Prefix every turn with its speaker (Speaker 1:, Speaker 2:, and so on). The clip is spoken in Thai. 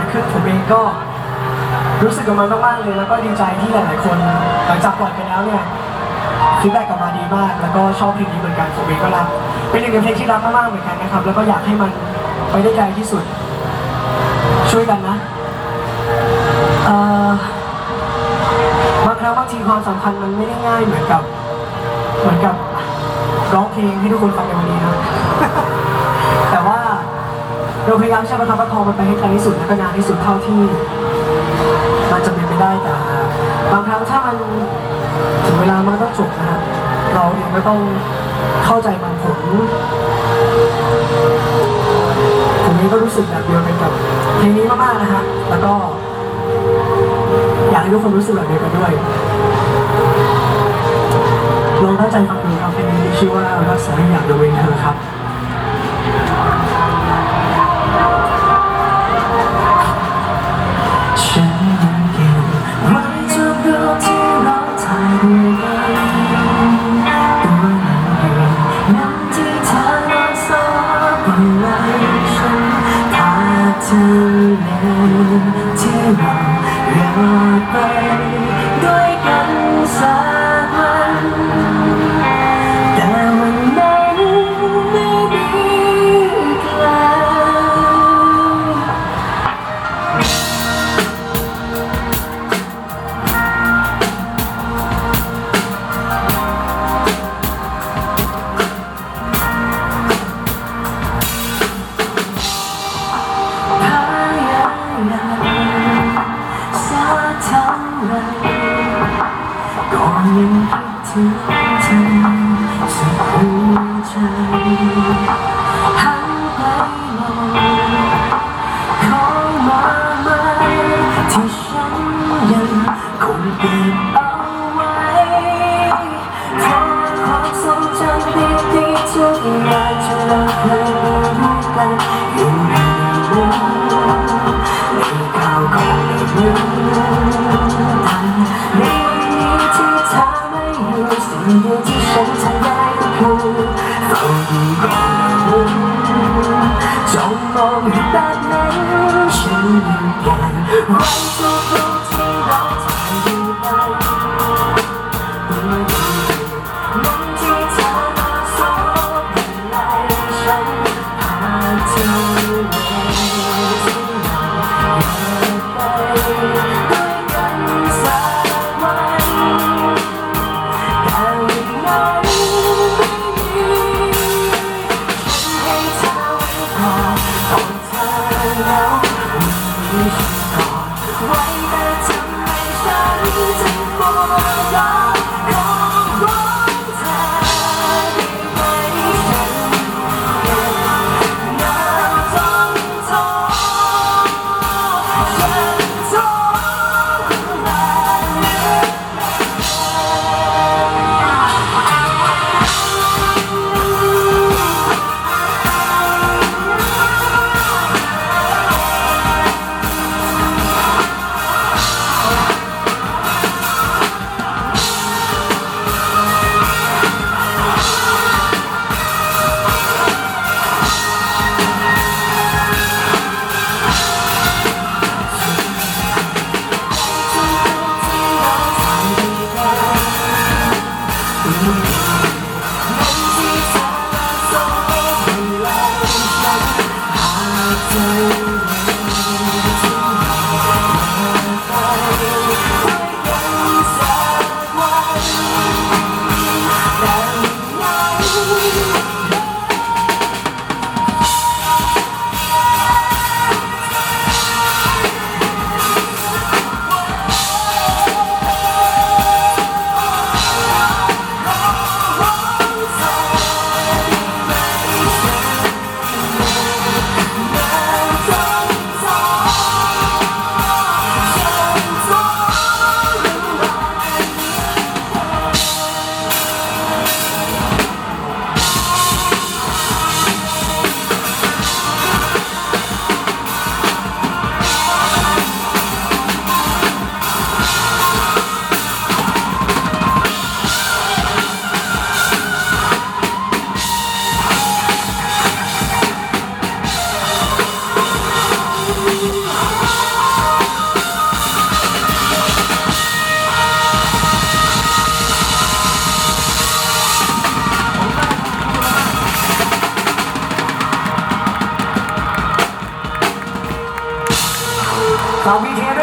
Speaker 1: กิดขึ้นผมเองก็รู้สึกกับมันมากๆเลย แล้วก็ดีใจที่หลายๆคน หลังจากปล่อยไปแล้วเนี่ยฟีดแบ็กกลับมาดีมาก แล้วก็ชอบเพลงนี้เหมือนกันผมเองก็รักเป็นหนึ่งในเพลงที่รักมากๆเหมือนกันนะครับ แล้วก็อยากให้มันไปได้ไกลที่สุด ช่วยกันนะบางครั้งบางทีความสัมพันธ์มันไม่ได้ง่ายเหมือนกับ เหมือนกับร้องเพลงให้ทุกคนฟังในวันนี้นะ เราพยายามใช้ประคับประคองมันไปให้ไกลที่สุดและก็นานที่สุดเท่าที่มันจะเป็นไปได้แต่บางครั้งถ้ามันถึงเวลามันก็ต้องจบนะเราเองก็ต้องเข้าใจบางผลผมเองก็รู้สึกแบบเดียวกันกับเพลงนี้มากๆนะฮะแล้วก็อยากให้ทุกคนรู้สึกแบบเดียวกันด้วยลองตั้งใจฟังดูครับเพลงนี้ชื่อว่ารักษาอยากดูเองเธอครับ อยา ถึงเธอสุดหัวใจหันไปมองขอมาไหมที่ฉันยังคงเก็บเอาไว้เพราะความทรงจำดีๆทุกอย่างที่เราเคยมีด้วยกันอยู่ในมือในข่าวของมือ ก็
Speaker 2: ขอพีเท